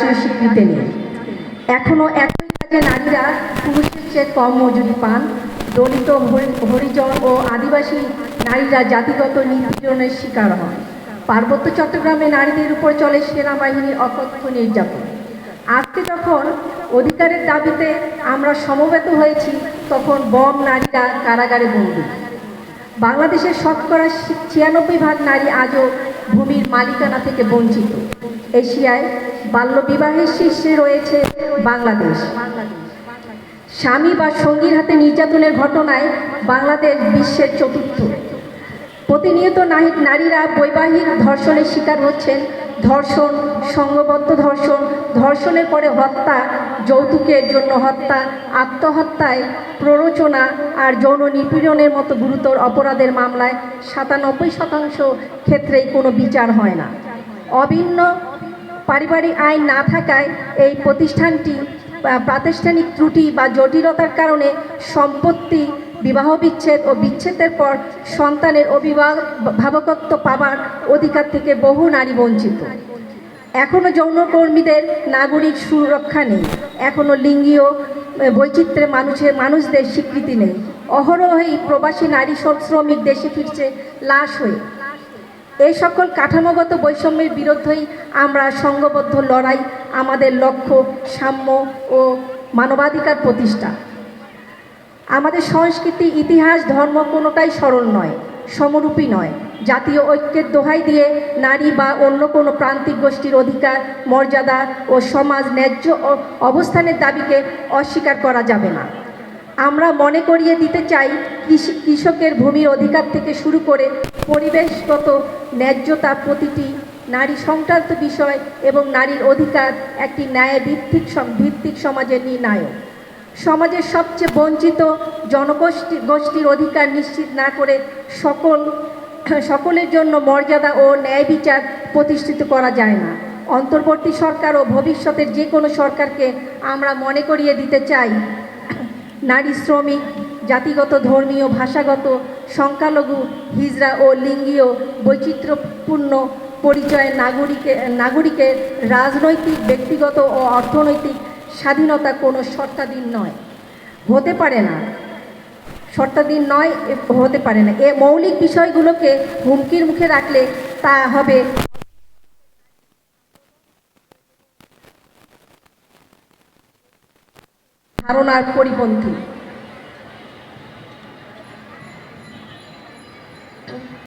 স্বীকৃতি নেই এখনও একই কাজে নারীরা পুরুষের চেয়ে কম মজুরি পান। দলিত হরি- হরিজন ও আদিবাসী নারীরা জাতিগত নিপীড়নের শিকার হন। পার্বত্য চট্টগ্রামে নারীদের উপর চলে সেনাবাহিনীর অকথ্য নির্যাতন। আজকে যখন অধিকারের দাবিতে আমরা সমবেত হয়েছি, তখন বম নারীরা কারাগারে বন্দী। বাংলাদেশের শতকরা ছিয়ানব্বই ভাগ নারী আজও ভূমির মালিকানা থেকে বঞ্চিত। এশিয়ায় বাল্যবিবাহের শীর্ষে রয়েছে বাংলাদেশ। স্বামী বা সঙ্গীর হাতে নির্যাতনের ঘটনায় বাংলাদেশ বিশ্বের চতুর্থ। প্রতিনিয়ত নারীরা বৈবাহিক ধর্ষণের শিকার হচ্ছেন। ধর্ষণ সংঘবদ্ধ ধর্ষণ, ধর্ষণের পরে হত্যা, যৌতুকের জন্য হত্যা, আত্মহত্যায় প্ররোচনা আর যৌন নিপীড়নের মতো গুরুতর অপরাধের মামলায় সাতানব্বই শতাংশ ক্ষেত্রেই কোনো বিচার হয় না। অভিন্ন পারিবারিক আইন না থাকায় এই প্রতিষ্ঠানটি প্রাতিষ্ঠানিক ত্রুটি বা জটিলতার কারণে সম্পত্তি বিবাহ বিচ্ছেদ ও বিচ্ছেদের পর সন্তানের অভিভাবকত্ব পাবার অধিকার থেকে বহু নারী বঞ্চিত। এখনও যৌনকর্মীদের নাগরিক সুরক্ষা নেই। এখনও লিঙ্গীয় আহ, বৈচিত্র্যে মানুষের মানুষদের স্বীকৃতি নেই। অহরহই প্রবাসী নারী শ্রমিক দেশে ফিরছে লাশ হয়ে। এই সকল কাঠামোগত বৈষম্যের বিরুদ্ধেই আমরা সংঘবদ্ধ লড়াই, আমাদের লক্ষ্য, সাম্য ও মানবাধিকার প্রতিষ্ঠা। আমাদের সংস্কৃতি, ইতিহাস, ধর্ম কোনোটাই সরল নয়, সমরূপী নয়। জাতীয় ঐক্যের দোহাই দিয়ে নারী বা অন্য কোনো প্রান্তিক গোষ্ঠীর অধিকার, মর্যাদা ও সমাজ ন্যায্য অবস্থানের দাবিকে অস্বীকার করা যাবে না। আমরা মনে করিয়ে দিতে চাই কৃষি, কৃষকের ভূমির অধিকার থেকে শুরু করে পরিবেশগত ন্যায্যতা প্রতিটি নারী সংক্রান্ত বিষয় এবং নারীর অধিকার একটি ন্যায় ভিত্তিক ভিত্তিক সমাজের নির্ণায়ক। সমাজের সবচেয়ে বঞ্চিত জনগোষ্ঠী, গোষ্ঠীর অধিকার নিশ্চিত না করে সকল, সকলের জন্য মর্যাদা ও ন্যায় বিচার প্রতিষ্ঠিত করা যায় না। অন্তর্বর্তী সরকার ও ভবিষ্যতের যে কোনো সরকারকে আমরা মনে করিয়ে দিতে চাই, নারী শ্রমিক জাতিগত, ধর্মীয়, ভাষাগত, সংখ্যালঘু, হিজড়া ও লিঙ্গীয় বৈচিত্র্যপূর্ণ পরিচয়ের নাগরিকের নাগরিকের রাজনৈতিক, ব্যক্তিগত ও অর্থনৈতিক স্বাধীনতা কোনো শর্তাধীন নয়। হতে পারে না। শর্তাধীন নয় হতে পারে না। এ মৌলিক বিষয়গুলোকে হুমকির মুখে রাখলে তা হবে ধারণার পরিপন্থী।